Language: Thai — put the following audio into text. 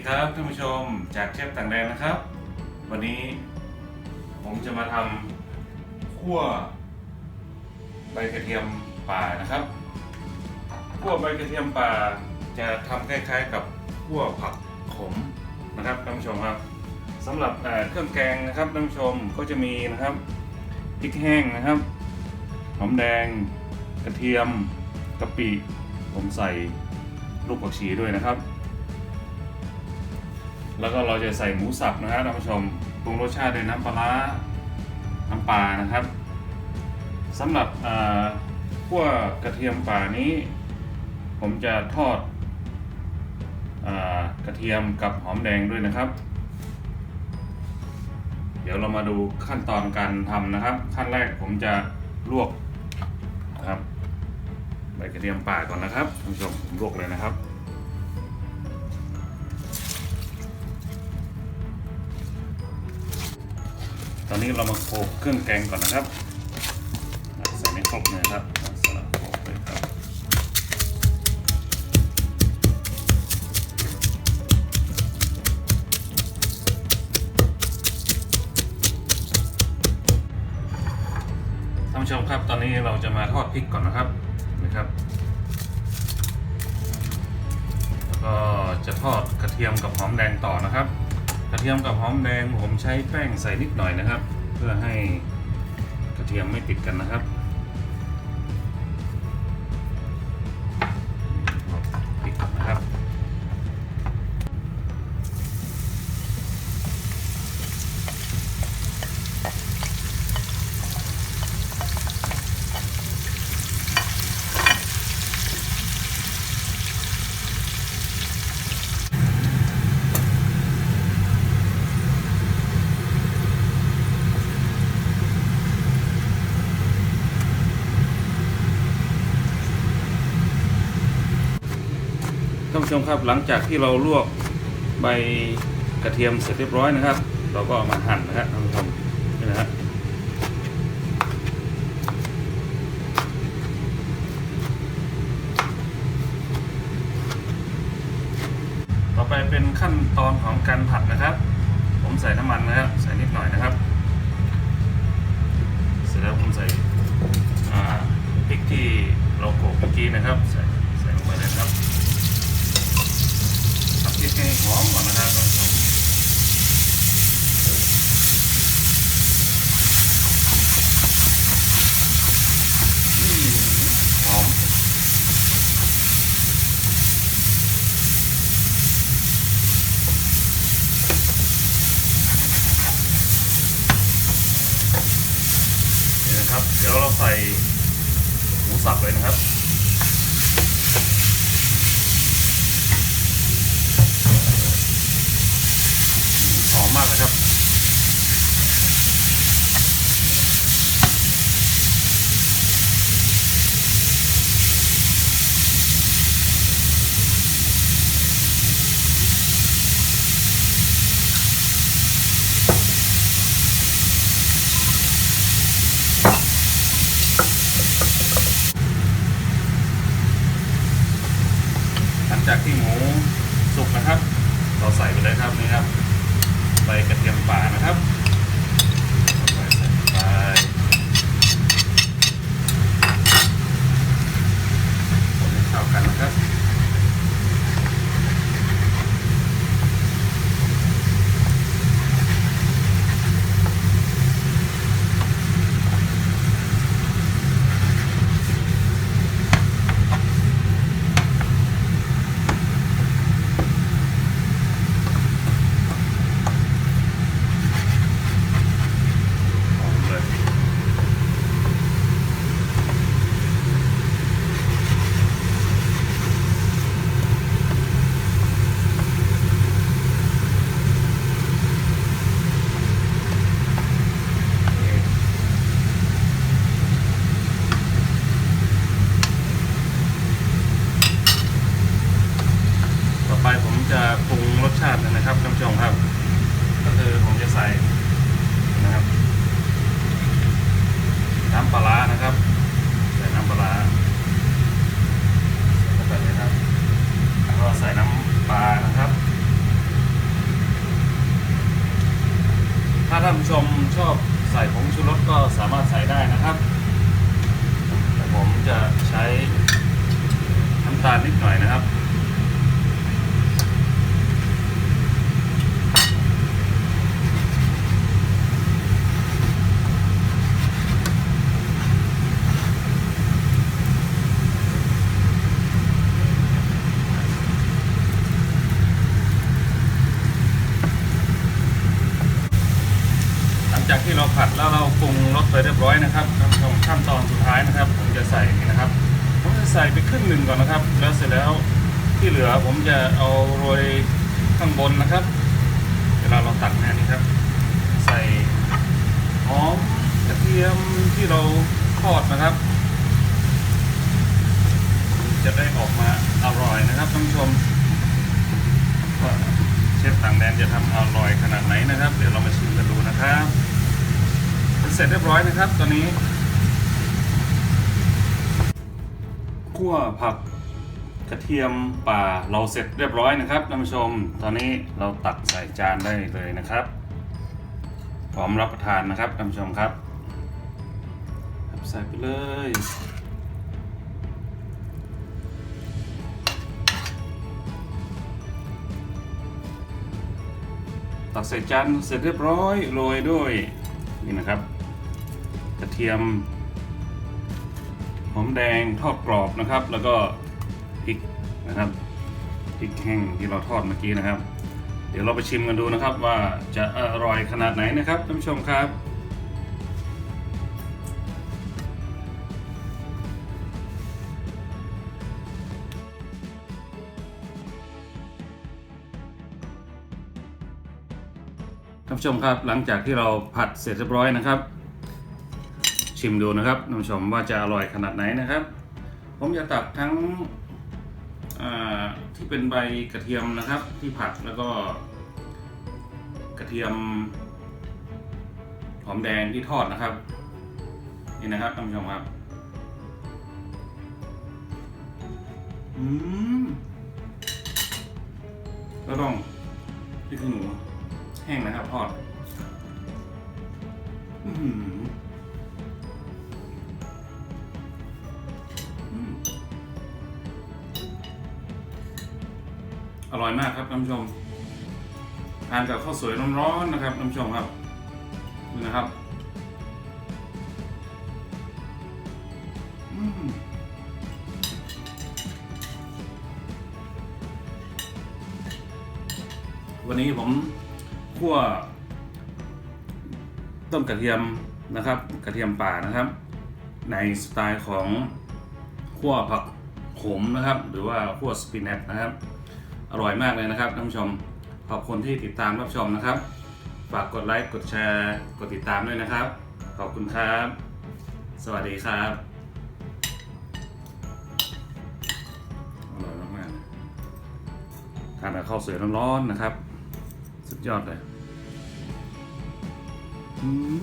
ดีครับท่านผู้ชมจากเชฟต่างแดนนะครับ วันนี้ผมจะมาทำคั่วใบกระเทียมป่านะครับคั่วใบกระเทียมป่าจะทำคล้ายๆ กับคั่วผักขมนะครับท่านผู้ชมครับสำหรับเอ่อเครื่องแกงนะครับท่านผู้ชมก็จะมีนะครับพริกแห้งนะครับหอมแดง กระเทียมกะปิผมใส่ลูกผักชีด้วยนะครับ แล้วก็เราจะใส่หมูสับนะฮะท่านผู้ชมปรุงรสชาติด้วยน้ำปลาน้ำปลานะครับสำหรับขั่วกระเทียมป่านี้ ผมจะทอดอกระเทียมกับหอมแดงด้วยนะครับ เดี๋ยวเรามาดูขั้นตอนการทำนะครับ ขั้นแรกผมจะลวกนะครับใบกระเทียมป่าก่อนนะครับท่านผู้ชมผมลวกเลยนะครับ ตอนนี้เรามาโขลกเครื่องแกงก่อนนะครับใส่ไม่ครบเลยครับสลับโขลกเลยครับท่านผู้ชมครับตอนนี้เราจะมาทอดพริกก่อนนะครับนะครับ แล้วก็จะทอดกระเทียมกับหอมแดงต่อนะครับ กระเทียมกับหอมแดงผมใช้แป้งใส่นิดหน่อยนะครับ เพื่อให้กระเทียมไม่ติดกันนะครับานผู้ชมครับ หลังจากที่เราลวกใบกระเทียมเสร็จเรียบร้อยนะครับ เราก็เอามาหั่นนะครับท่านผู้ชมนี่นะฮะต่อไปเป็นขั้นตอนของการผัดนะครับ ผมใส่น้ำมันนะครับใส่นิดหน่อยนะครับ เสร็จแล้วผมใส่พริกที่เราโขลกเมื่อกี้นะครับ ใส่ใส่ลงไปเลยครับ พริกให้หอมก่อนนะครับท่านผู้ชมหอมนี่นะครับ เดี๋ยวเราใส่หมูสับเลยนะครับ หอมมากเลยครับหลังจากที่หมูสุกนะครับ เราใส่ไปเลยครับนี่ครับ ใบกระเทียมป่านะครับเข้ากันนะครับ หอมเลยต่อไปผมจะปรุงรสชาตินะครับท่านผู้ชมครับ ก็คือผมจะใส่นะครับ น้ำปลาร้านะครับ ใส่น้ำปลาร้าใส่เข้าไปเลยครับแล้วก็ใส่น้ำปลานะครับ ชอบใส่ผงชูรสก็สามารถใส่ได้นะครับแต่ผมจะใช้น้ำตาลนิดหน่อยนะครับ หลังจากที่เรา ผัดแล้วเราปรุงรสไปเรียบร้อยนะครับขั้นตอนขั้นตอนสุดท้ายนะครับ ผมจะใส่นะครับ ผมจะใส่ไปครึ่งหนึ่งก่อนนะครับ แล้วเสร็จแล้วที่เหลือผมจะเอาโรยข้างบนนะครับ เวลาเราตักแน่นี่ครับ ใส่หอมกระเทียมที่เราทอดนะครับ จะได้ออกมาอร่อยนะครับท่านผู้ชมว่าเชฟต่างแดนจะทำอร่อยขนาดไหนนะครับ เดี๋ยวเรามาชิมกันดูนะครับ ร็จเรียบร้อยนะครับตอนนี้คั่วผักกระเทียมป่าเราเสร็จเรียบร้อยนะครับท่านผู้ชม ตอนนี้เราตักใส่จานได้เลยนะครับ พร้อมรับประทานนะครับท่านผู้ชมครับ ใส่ไปเลยตักใส่จานเสร็จเรียบร้อยโรยด้วยนี่นะครับ กระเทียมหอมแดงทอดกรอบนะครับ แล้วก็พริกนะครับพริกแห้งที่เราทอดเมื่อกี้นะครับ เดี๋ยวเราไปชิมกันดูนะครับ ว่าจะอร่อยขนาดไหนนะครับท่านผู้ชมครับท่านผู้ชมครับหลังจากที่เราผัดเสร็จเรียบร้อยนะครับ ชิมดูนะครับท่านผู้ชมว่าจะอร่อยขนาดไหนนะครับ ผมจะตักทั้งที่เป็นใบกระเทียมนะครับ ที่ผัดแล้วก็ กระเทียมหอมแดงที่ทอดนะครับ นี่นะครับท่านผู้ชมครับอืมแล้วต้องพริกขี้หนูแห้งนะครับทอด อื้อ อร่อยมากครับท่านผู้ชมทานกับข้าวสวยร้อนๆนะครับท่านผู้ชมครับนี่นะครับวันนี้ผมคั่วต้มกระเทียมนะครับ กระเทียมป่านะครับ ในสไตล์ของคั่วผักขมนะครับ หรือว่าคั่วสปินัชนะครับ อร่อยมากเลยนะครับท่านผู้ชม ขอบคุณที่ติดตามรับชมนะครับ ฝากกดไลค์ กดแชร์ กดติดตามด้วยนะครับ ขอบคุณครับ สวัสดีครับอร่อยมากๆทานกับข้าวสวยร้อนๆนะครับ สุดยอดเลยอืม